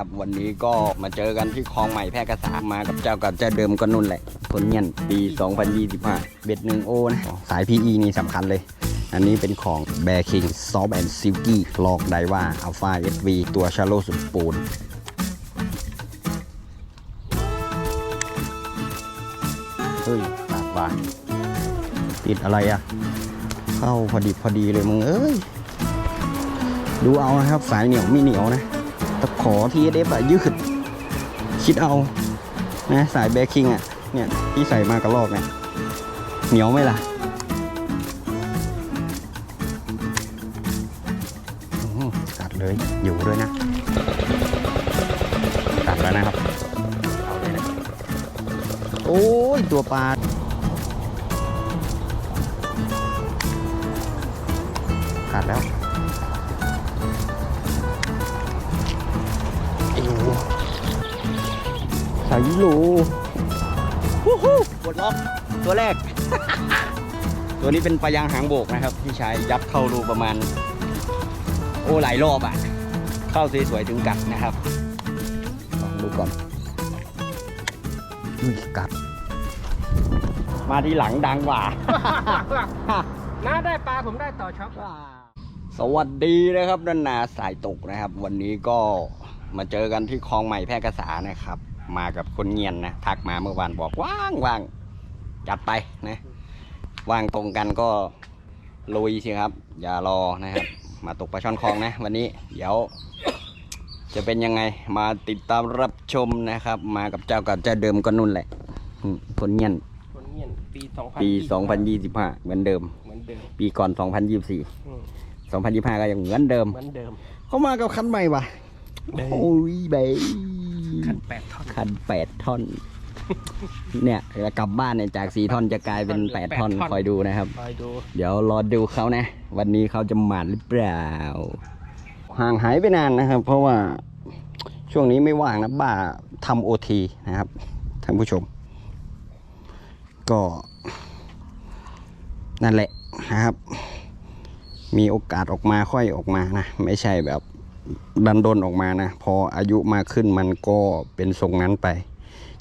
ครับวันนี้ก็มาเจอกันที่คลองใหม่แพร่กษามากับเจ้ากับเจ้าเดิมก็นุ่นแหละคนเงียนปี 2025 เบ็ดหนึ่งโอนะ สาย PE นี่สำคัญเลย อันนี้เป็นของ Bear King Soft and Silky ลอกไดว่า Alpha SV ตัวชาโลสุดปูนเฮ้ยปากบาติดอะไรอะ เข้าพอดีพอดีเลยมึงเอ้ย ดูเอานะครับ สายเหนียวไม่เหนียวนะ ตะขอที่เดฟอะยืด คิดเอานะสายแบคิงอะเนี่ยที่ใส่มากระลอกเนี่ยเหนียวไหมล่ะหือตัดเลยอยู่ด้วยนะกัดแล้วนะครับ โอ้ยตัวปลา สายโลฮู้ฮู้ปวดล็อกตัวแรก ตัวนี้เป็นปลายางหางโบกนะครับที่ใช้ยัดเข้ารูประมาณ โอ้หลายรอบอะ เข้าสวยๆถึงกัดนะครับลองดูก่อนอุ้ยกัด มาที่หลังดังกว่าน้าได้ปลาผมได้ต่อช็อปสวัสดีนะครับนันนาสายตกนะครับ วันนี้ก็มาเจอกันที่คลองใหม่แพร่กษานะครับ มากับคนเงียนนะทักมาเมื่อวานบอกว่างว่างจัดไปนะว่างตรงกันก็ลุยสิครับ อย่ารอนะครับ มาตกปลาช่อนคลองนะ วันนี้เดี๋ยว จะเป็นยังไงมาติดตามรับชมนะครับ มากับเจ้ากับเจ้าเดิมก็นุ่นแหละอืมคนเงียนคนเงียนปีสองพันปี 2025 เหมือนเดิม เหมือนเดิมปีก่อน 2024 อืม2025 ก็ยังเหมือนเดิม เหมือนเดิม เขามากับคันใหม่ว่ะเดิมโอ้ยเบย ขันแปดท่อนคันแปดท่อน เนี่ยเวลากลับบ้านเนี่ยจากสี่ท่อนจะกลายเป็นแปดท่อนคอยดูนะครับ คอยดู เดี๋ยวรอดูเขานะ วันนี้เขาจะหมานหรือเปล่า ห่างหายไปนานนะครับ เพราะว่าช่วงนี้ไม่ว่างนะบ้าทำโอทีนะครับท่านผู้ชม ก็ นั่นแหละนะครับ มีโอกาสออกมาค่อยออกมานะ ไม่ใช่แบบ ดันดนออกมานะ พออายุมากขึ้นมันก็เป็นทรงนั้นไป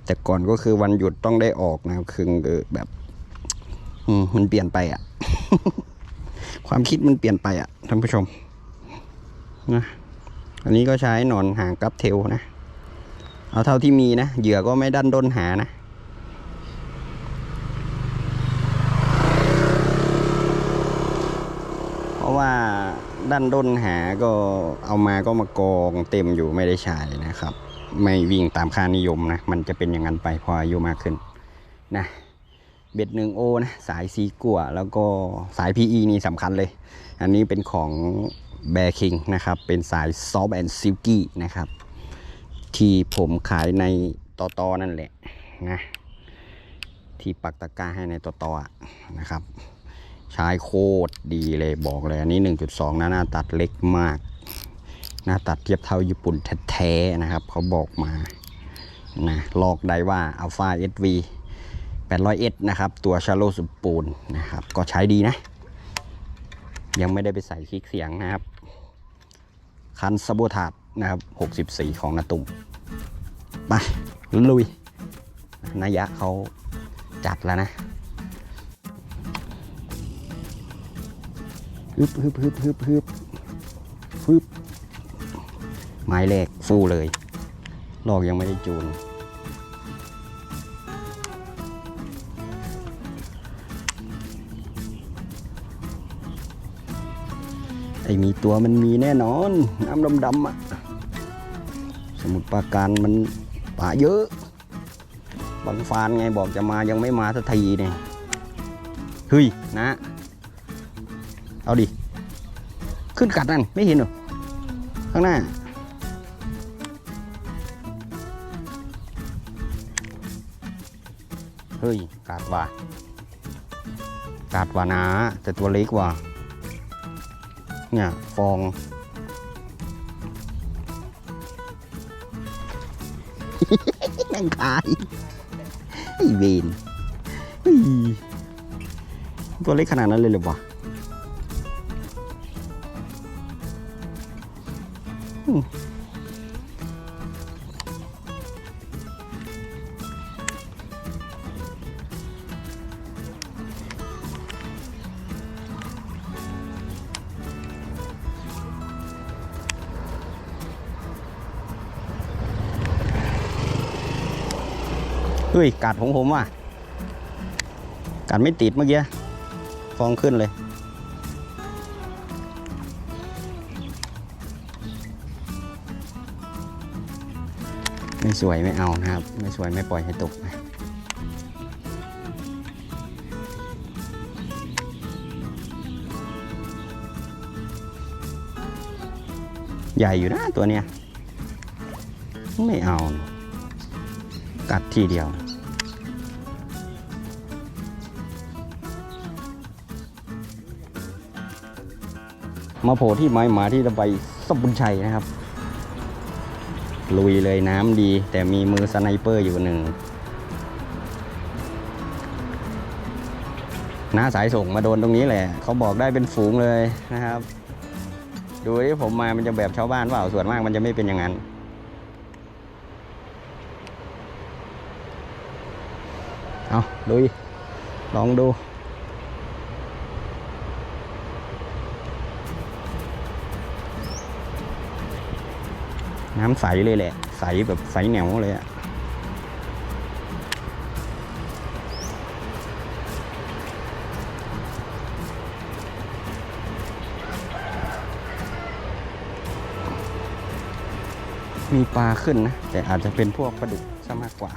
แต่ก่อนก็คือวันหยุดต้องได้ออกนะครับคือแบบมันเปลี่ยนไปอะความคิดมันเปลี่ยนไปอะท่านผู้ชมนะอันนี้ก็ใช้หนอนหางกับเทลนะ เอาเท่าที่มีนะเหยื่อก็ไม่ดันด้นหานะ เพราะว่า ด้านด้นหาก็เอามาก็มากองเต็มอยู่ไม่ได้ใช้นะครับ ไม่วิ่งตามค่านิยมนะ มันจะเป็นอย่างนั้นไปพออายุมากขึ้นนะเบ็ดหนึ่งโอนะสายสีกัวแล้วก็สาย PE นี่สำคัญเลย อันนี้เป็นของ Bear King นะครับ เป็นสาย Soft and Silky นะครับ ที่ผมขายในตอตอนั่นแหละนะที่ปักตะกร้าให้ในตอตอนะครับ ใช้โคตรดีเลยบอกเลยอันนี้ 1.2 นะหน้าตัดเล็กมาก หน้าตัดเทียบเท่าญี่ปุ่นแท้ๆนะครับ เขาบอกมานะลอกได้ว่า Alpha SV 800นะครับ ตัวชาโลสุปูนนะครับ ก็ใช้ดีนะ ยังไม่ได้ไปใส่คลิกเสียงนะครับ คันซับโบทาดนะครับ 64 ของนาตุ่มไปลุยนายะเขาจัดแล้วนะ ฮึบฮึบฮึบฮึบฮึบฮึบไม้แรกฟูเลยลอกยังไม่ได้จูน ไอ้มีตัวมันมีแน่นอน น้ำดำๆอะสมุดปราการมันป่าเยอะบางฟานไงบอกจะมายังไม่มาสักทีเนี่ยเฮ้ยนะ เอาดิ ขึ้นกัดนั่น ไม่เห็นหรอ ข้างหน้า เฮ้ยกาดว่ะกาดว่านะ แต่ตัวเล็กว่ะ เนี่ย ฟองนั่งขายไอ้เวนตัวเล็กขนาดนั้นเลยหรือวะ เฮ้ย กัดของผมว่ะ กัดไม่ติดเมื่อกี้ ฟองขึ้นเลย สวยไม่เอานะครับ ไม่สวยไม่ปล่อยให้ตกนะใหญ่อยู่นะตัวเนี้ยไม่เอา กัดทีเดียว มาโผล่ที่ไม้หมาที่ระบายสมบุญชัยนะครับ ลุยเลยน้ำดี แต่มีมือสไนเปอร์อยู่หนึ่งน้าสายส่งมาโดนตรงนี้แหละ เขาบอกได้เป็นฝูงเลยนะครับ ดูที่ผมมามันจะแบบชาวบ้านเปล่าส่วนมากมันจะไม่เป็นอย่างนั้น เอาลุย ลองดู น้ำใสเลยแหละ ใสแบบใสเหนียวเลยอะมีปลาขึ้นนะ แต่อาจจะเป็นพวกปลาดุกซะมากกว่า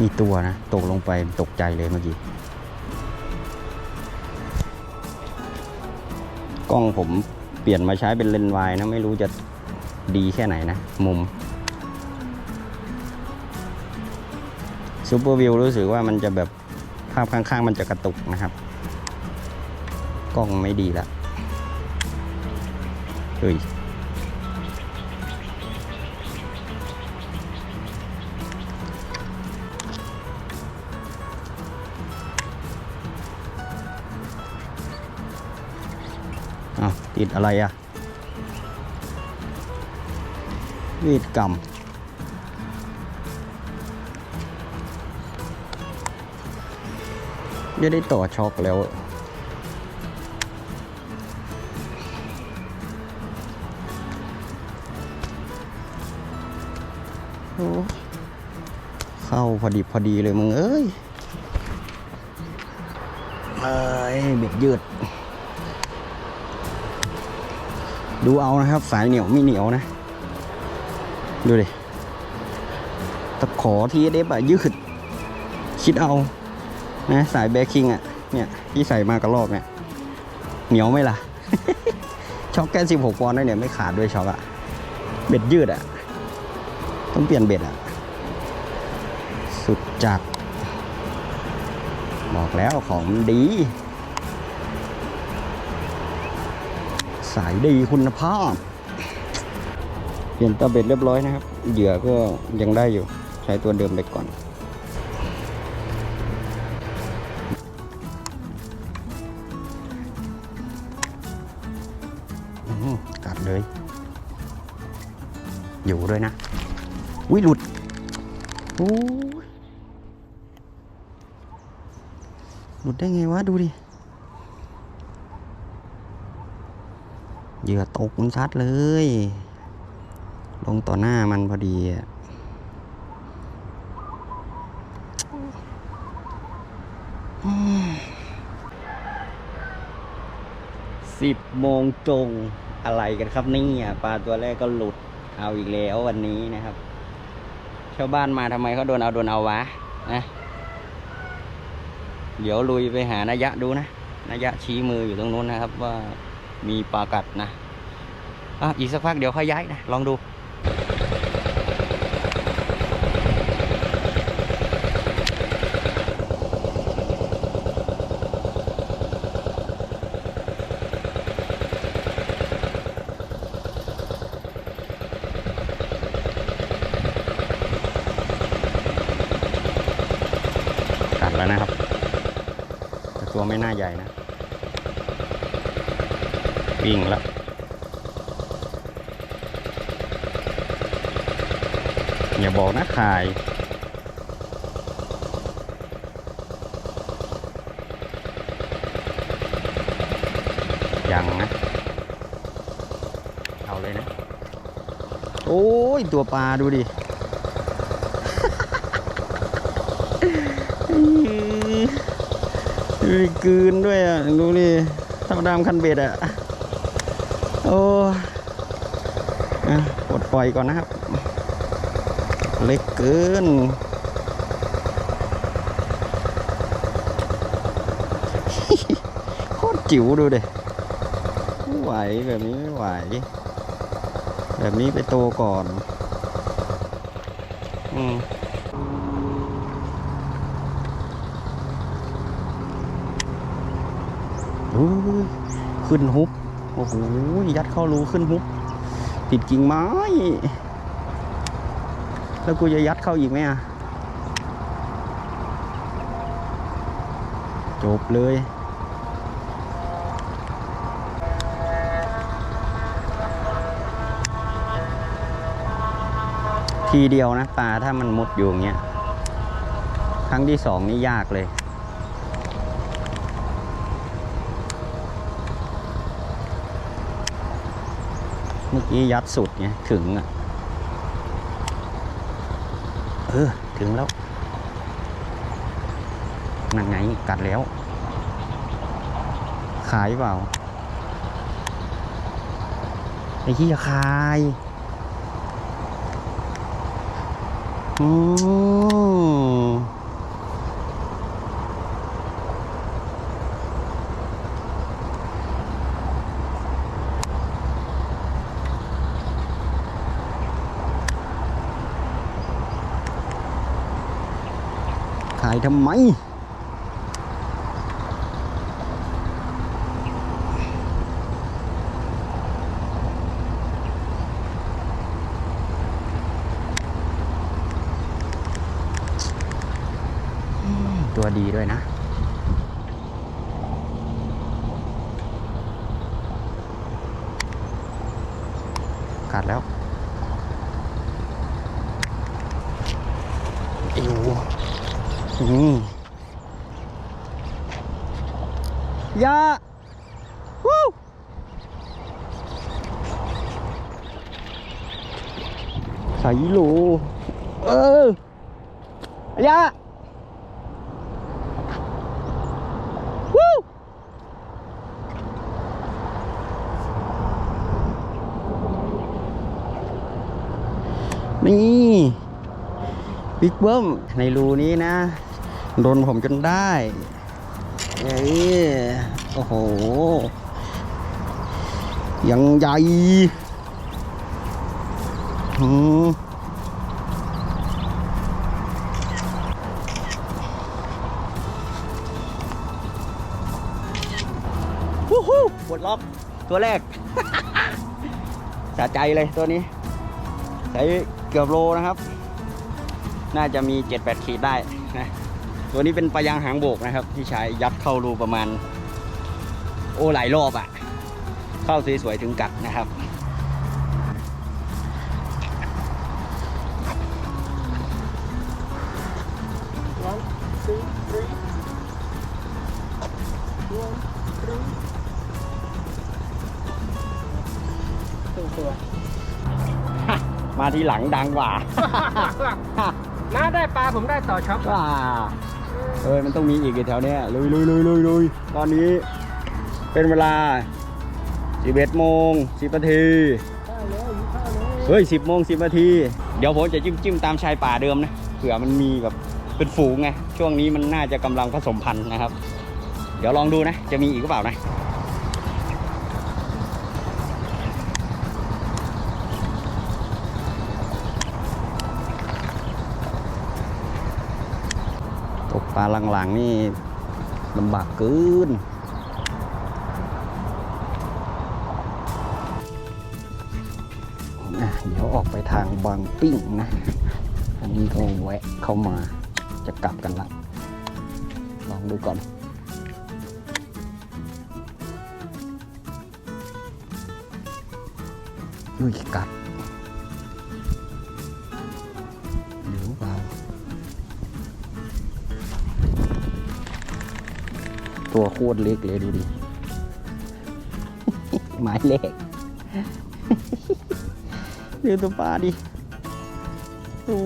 มีตัวนะ ตกลงไปตกใจเลยเมื่อกี้ ล้องผมเปลี่ยนมาใช้เป็นเลนส์วายนะไม่รู้จะดีแค่ไหนนะ มุมซูเปอร์วิวรู้สึกว่ามันจะแบบภาพข้างๆ มันจะกระตุกนะครับ กล้องไม่ดีละเฮ้ย ติดอะไรอะวีดกรรมจะได้ต่อช็อกแล้วโอ้เข้าพอดีพอดีเลยมึงเอ้ย เอ้ยเบ็ดยืด ดูเอานะครับ สายเหนียวไม่เหนียวนะ ดูดิตะขอทีเดฟอะยืด คิดเอา นะสายแบคคิงอะเนี่ยที่ใส่มากระรอกเนี่ย เหนียวไหมล่ะ ช็อกแค่สิบหกปอนด์ได้เนี่ยไม่ขาดด้วยช็อกอะเบ็ดยืดอะต้องเปลี่ยนเบ็ดอะสุดจัดบอกแล้วของดี สายดีคุณภาพ เปลี่ยนตาเบ็ดเรียบร้อยนะครับ เหยื่อก็ยังได้อยู่ ใช้ตัวเดิมไปก่อนอื้อหือกัดเลย อยู่ด้วยนะวิหลุดโอ้หลุดได้ไงวะ ดูดิ เหยื่อตกมันชัดเลย ลงต่อหน้ามันพอดีอะสิบโมงจงอะไรกันครับนี่ยปลาตัวแรกก็หลุดเอาอีกแล้ววันนี้นะครับชาวบ้านมาทำไมเขาโดนเอาโดนเอาวะนะเดี๋ยวลุยไปหานายะดูนะนายะชี้มืออยู่ตรงนู้นนะครับว่า มีปลากัดนะอะอีกสักพักเดี๋ยวค่อยย้ายนะลองดูกัดแล้วนะครับ ตัวไม่น่าใหญ่นะ วิ่งแล้วอย่าบอกนะขายยังนะ เอาเลยนะ โอ้ย ตัวปลาดูดิดูดิกืนด้วยอะ ดูดิเท่าดามคันเบ็ดอะ โอ้อะปลดปล่อยก่อนนะครับ เล็กเกิน โคตรจิ๋วดูเดิไม่ไหวแบบนี้ไม่ไหว แบบนี้ไปโตก่อน อืมอุ้ยขึ้นฮุบ โอ้โหยัดเข้ารูขึ้นฮุบติดกิ่งไม้ แล้วกูจะยัดเข้าอีกไหมอะ จบเลยทีเดียวนะปลาถ้ามันมุดอยู่อย่างเงี้ย ครั้งที่สองนี่ยากเลย มื่อกี้ยัดสุดไงถึงอะเออ ถึงแล้วนั่นไงกัดแล้ว ขายเปล่าไอ้ที่จะขายอืม ขายทำไม ตัวดีด้วยนะกัดแล้วอิวอืม อยาวู้ใส่โหลเอออยาวู้นี่ บิ๊กเบิ้มในรูนี้นะโดนผมจนได้เอ้ยโอ้โห ยังใหญ่อืมวู้ฮู้ปวดล็อกตัวแรกสะใจเลยตัวนี้ ใช้เกือบโลนะครับ น่าจะมี 7-8 ขีดได้นะตัวนี้เป็นปลายางหางโบกนะครับ ที่ใช้ยัดเข้ารูประมาณ โอ้หลายรอบอะ่ะ เข้าสวยๆถึงกัดนะครับ one two three one three ตึงตัวมาทีหลังดังกว่า น้าได้ปลาผมได้ต่อช็อปว้าเออมันต้องมีอีกแถวเนี้ยลุยลุยลุยลุยลุยตอนนี้เป็นเวลา11โมง10นาทีเลยอยู่ข้ยเฮ้ย10โมง10นาที เดี๋ยวผมจะจิ้มจิ้มตามชายป่าเดิมนะเผื่อมันมีแบบเป็นฝูงไงช่วงนี้มันน่าจะกำลังผสมพันธุ์นะครับ เดี๋ยวลองดูนะ จะมีอีกหรือเปล่านะ กปลาหลังๆนี่ลำบากเกินเดี๋ยวออกไปทางบางปิ้งนะ อันนี้ก็แวะเข้ามาจะกลับกันละ ลองดูก่อนอุ้ยกัด ตัวโคตรเล็กเลยดูดิ หมายเลขดูตัวปลาดิดู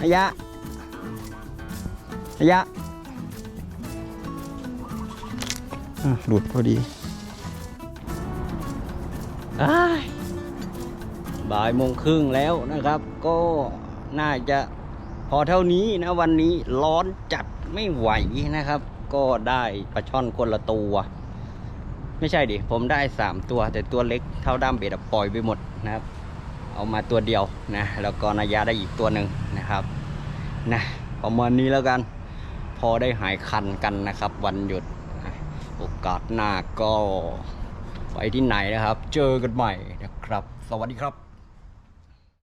อายะอายะหลุดพอดีบ่ายโมงครึ่งแล้วนะครับ ก็น่าจะ พอเท่านี้นะวันนี้ร้อนจัดไม่ไหวนะครับ ก็ได้ปลาช่อนคนละตัว ไม่ใช่ดิ ผมได้สามตัว แต่ตัวเล็กเท่าด้ามเบ็ดปล่อยไปหมดนะครับ เอามาตัวเดียวนะแล้วก็นายาได้อีกตัวหนึ่งนะครับนะประมาณนี้แล้วกัน พอได้หายคันกันนะครับ วันหยุดโอกาสหน้าก็ไปที่ไหนนะครับ เจอกันใหม่นะครับ สวัสดีครับ